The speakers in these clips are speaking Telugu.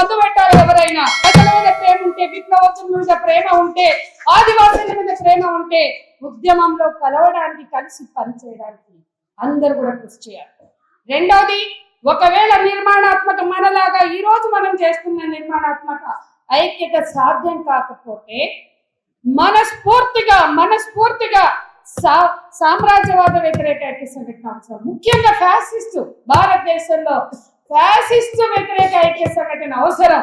మందు పెట్టారు ఎవరైనా? ప్రజల మీద ప్రేమ ఉంటే విప్లవోద్యమం మీద ప్రేమ ఉంటే ఆదివాసుల మీద ప్రేమ ఉంటే ఉద్యమంలో కలవడానికి కలిసి పనిచేయడానికి అందరూ కూడా కృషి చేయాలి. రెండవది ఒకవేళ నిర్మాణాత్మక మనలాగా ఈ రోజు మనం చేస్తున్న నిర్మాణాత్మక ఐక్యత సాధ్యం కాకపోతే మనస్ఫూర్తిగా మనస్ఫూర్తిగా సా సామ్రాజ్యవాద వ్యతిరేక ఐక్య సంఘటన అవసరం. ముఖ్యంగా ఫ్యాసిస్ట్ భారతదేశంలో ఫ్యాసిస్ట్ వ్యతిరేక ఐక్య సంఘటన అవసరం.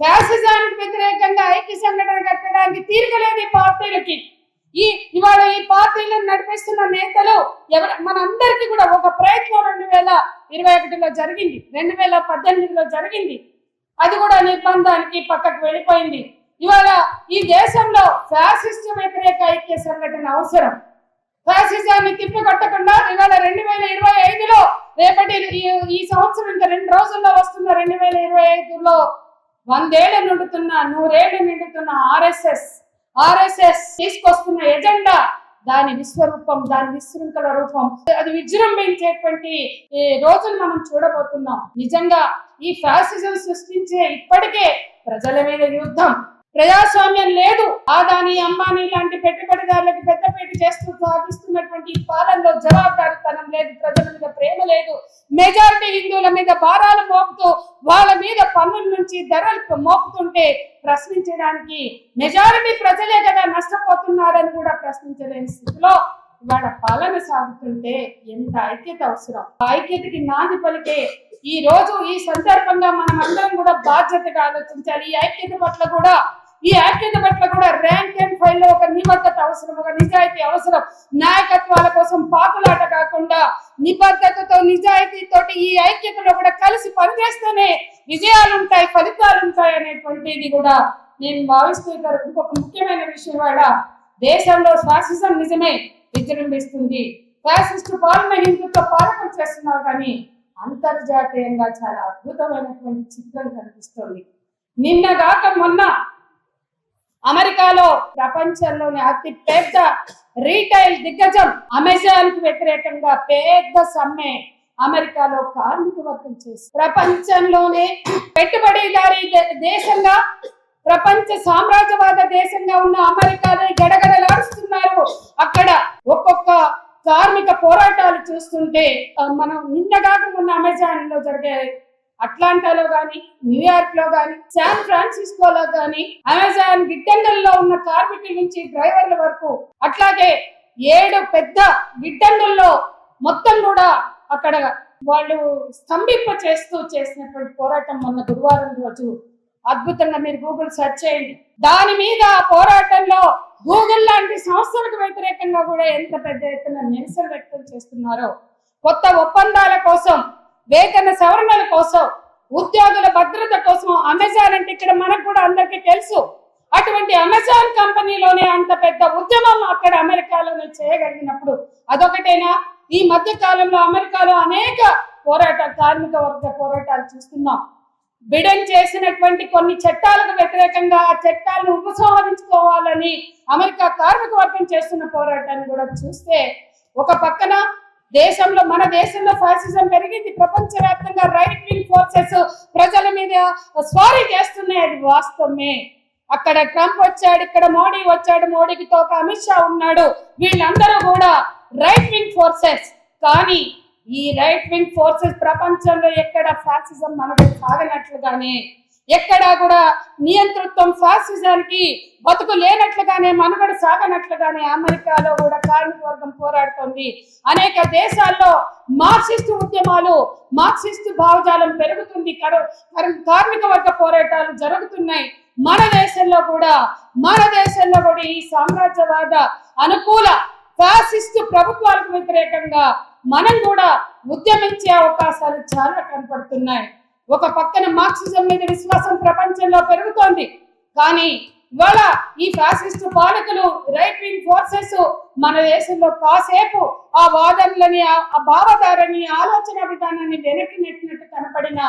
ఫ్యాసిజానికి వ్యతిరేకంగా ఐక్య సంఘటన కట్టడానికి తీరగలేదు ఈ పార్టీలకి ఈ ఇవాళ ఈ పార్టీలను నడిపిస్తున్న నేతలు ఎవరు? మనందరికీ కూడా ఒక ప్రయత్నం రెండు వేల ఇరవై ఒకటిలో జరిగింది. రెండు వేల పద్దెనిమిదిలో జరిగింది. అది కూడా నిర్బంధానికి పక్కకు వెళ్ళిపోయింది. ఇవాళ ఈ దేశంలో ఫ్యాసిస్ట్ వ్యతిరేక ఐక్య సంఘటన అవసరం. ఫ్యాసిజాన్ని తిప్పికొట్టకుండా ఇవాళ రెండు వేల ఇరవై ఐదులో రేపటి ఈ- సంవత్సరం ఇంకా రెండు రోజుల్లో వస్తున్న రెండు వేల ఇరవై ఐదులో వందేళ్ళు నిండుతున్న నూరేళ్ళు నిండుతున్న ఆర్ఎస్ఎస్ ఆర్ఎస్ఎస్ తీసుకొస్తున్న ఎజెండా దాని విశ్వరూపం దాని విశృంఖల రూపం అది విజృంభించేటువంటి ఈ రోజులు మనం చూడబోతున్నాం. నిజంగా ఈ ఫ్యాసిజం సృష్టించే ఇప్పటికే ప్రజల మీద యుద్ధం ప్రజాస్వామ్యం లేదు. ఆదాని అంబానీ లాంటి పెట్టుబడిదారులకు పెద్దపేట చేస్తూ సాగిస్తున్నటువంటి పాలనలో జవాబుదారితనం లేదు ప్రజల మీద ప్రేమ లేదు. మెజారిటీ హిందువుల మీద భారాలు మోపుతూ వాళ్ళ మీద పన్నుల నుంచి ధరలు మోపుతుంటే ప్రశ్నించడానికి మెజారిటీ ప్రజలే కదా నష్టపోతున్నారని కూడా ప్రశ్నించలేని స్థితిలో ఇవాళ పాలన సాగుతుంటే ఎంత ఐక్యత అవసరం? ఆ ఐక్యతకి నాంది పలికే ఈ రోజు ఈ సందర్భంగా మనం అందరం కూడా బాధ్యతగా ఆలోచించాలి. ఈ ఐక్యత పట్ల కూడా ఈ ఐక్యత పట్ల కూడా ర్యాంక్ అండ్ ఫైల్లో ఒక నిబద్ధత అవసరం ఒక నిజాయితీ అవసరం. నాయకత్వాల కోసం పాకులాట కాకుండా నిబద్ధతతో నిజాయితీతో ఈ ఐక్యతలో కూడా కలిసి పనిచేస్తేనే విజయాలు ఉంటాయి ఫలితాలు ఉంటాయి అనేటువంటిది కూడా నేను భావిస్తూ ఇక్కడ ఇంకొక ముఖ్యమైన విషయం కూడా దేశంలో ఫ్యాసిజం నిజమే విజృంభిస్తుంది. ఫ్యాసిస్ట్ పాలన హిందుత్వ పాలన చేస్తున్నారు కానీ అంతర్జాతీయంగా చాలా అద్భుతమైనటువంటి చిత్రం కనిపిస్తుంది. నిన్న కాక మొన్న అమెరికాలో ప్రపంచంలోనే అతి పెద్ద రీటైల్ దిగ్గజం అమెజాన్కు వ్యతిరేకంగా పెద్ద సమ్మె అమెరికాలో కార్మిక వర్గం చేసి ప్రపంచంలోనే పెట్టుబడిదారీ దేశంగా ప్రపంచ సామ్రాజ్యవాద దేశంగా ఉన్న అమెరికాలో గడగడలాడుస్తున్నారు. అక్కడ ఒక్కొక్క కార్మిక పోరాటాలు చూస్తుంటే మనం నిన్నగాక ఉన్న అమెజాన్లో జరిగే అట్లాంటాలో గాని న్యూయార్క్లో గాని శాన్ ఫ్రాన్సిస్కోలో గాని అమెజాన్ గిడ్డంగుల్లో ఉన్న కార్మికుల నుంచి డ్రైవర్ల వరకు అట్లాగే ఏడు పెద్ద గిడ్డంగుల్లో మొత్తం కూడా అక్కడ వాళ్ళు స్తంభింప చేస్తూ చేసినటువంటి పోరాటం మొన్న గురువారం రోజు. అద్భుతంగా మీరు గూగుల్ సెర్చ్ చేయండి. దాని మీద పోరాటంలో గూగుల్ లాంటి సంస్థలకు వ్యతిరేకంగా కూడా ఎంత పెద్ద ఎత్తున నిరసన వ్యక్తం చేస్తున్నారో కొత్త ఒప్పందాల కోసం వేతన సవరణల కోసం ఉద్యోగుల భద్రత కోసం అమెజాన్ అంటే ఇక్కడ మనకు కూడా అందరికీ తెలుసు. అటువంటి అమెజాన్ కంపెనీలోనే అంత పెద్ద ఉద్యమం అక్కడ అమెరికాలోనే చేయగలిగినప్పుడు అదొకటేనా? ఈ మధ్య కాలంలో అమెరికాలో అనేక పోరాటాలు కార్మిక వర్గ పోరాటాలు చూస్తున్నాం. బిడెన్ చేసినటువంటి కొన్ని చట్టాలకు వ్యతిరేకంగా ఆ చట్టాలను ఉపసంహరించుకోవాలని అమెరికా కార్మిక వర్గం చేస్తున్న పోరాటాన్ని కూడా చూస్తే ఒక పక్కన దేశంలో మన దేశంలో ఫాసిజం పెరిగింది. ప్రపంచవ్యాప్తంగా రైట్ వింగ్ ఫోర్సెస్ ప్రజల మీద స్వారీ చేస్తున్నాయి. అది వాస్తవమే. అక్కడ ట్రంప్ వచ్చాడు ఇక్కడ మోడీ వచ్చాడు మోడీకి తోక అమిత్ షా ఉన్నాడు. వీళ్ళందరూ కూడా రైట్ వింగ్ ఫోర్సెస్ కానీ ఈ రైట్ వింగ్ ఫోర్సెస్ ప్రపంచంలో ఎక్కడ ఫాసిజం మనకు సాగనట్లుగానే ఎక్కడా కూడా నియంతృత్వం ఫాసిజానికి బతుకు లేనట్లుగానే మనుగడ సాగనట్లుగానే అమెరికాలో కూడా కార్మిక వర్గం పోరాడుతోంది. అనేక దేశాల్లో మార్క్సిస్ట్ ఉద్యమాలు మార్క్సిస్ట్ భావజాలం పెరుగుతుంది. కార్మిక వర్గ పోరాటాలు జరుగుతున్నాయి. మన దేశంలో కూడా మన దేశంలో కూడా ఈ సామ్రాజ్యవాద అనుకూల ఫ్యాసిస్ట్ ప్రభుత్వాలకు వ్యతిరేకంగా మనం కూడా ఉద్యమించే అవకాశాలు చాలా కనపడుతున్నాయి. ఒక పక్కన మార్క్సిజం మీద విశ్వాసం ప్రపంచంలో పెరుగుతోంది. కానీ ఇవాళ ఈ ఫ్యాసిస్ట్ పాలకులు రైట్ వింగ్ ఫోర్సెస్ మన దేశంలో కాసేపు ఆ వాదనలని ఆ ఆ భావధారని ఆలోచన విధానాన్ని వెనక్కి నెట్టినట్టు కనపడిన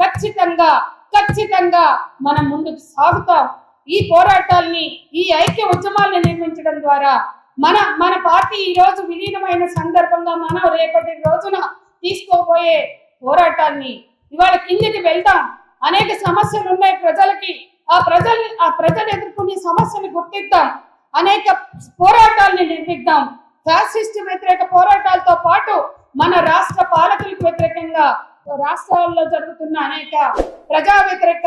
ఖచ్చితంగా ఖచ్చితంగా మనం ముందుకు సాగుతాం. ఈ పోరాటాల్ని ఈ ఐక్య ఉద్యమాల్ని నిర్మించడం ద్వారా మన మన పార్టీ ఈ రోజు విలీనమైన సందర్భంగా మనం రేపటి రోజున తీసుకోబోయే పోరాటాన్ని ఇవాళ కిందికి వెళ్తాం. అనేక సమస్యలు ఉన్నాయి ప్రజలకి. ఆ ప్రజలు ఆ ప్రజలు ఎదుర్కొనే సమస్యలు గుర్తిద్దాం. అనేక పోరాటాలని నిర్మిద్దాం. ఫ్యాసిస్ట్ వ్యతిరేక పోరాటాలతో పాటు మన రాష్ట్ర పాలకులకు వ్యతిరేకంగా రాష్ట్రాల్లో జరుగుతున్న అనేక ప్రజా వ్యతిరేక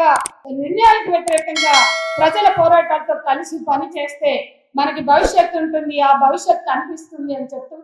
నిర్ణయాలకు వ్యతిరేకంగా ప్రజల పోరాటాలతో కలిసి పని చేస్తే మనకి భవిష్యత్తు ఉంటుంది. ఆ భవిష్యత్తు అనిపిస్తుంది అని చెప్తూ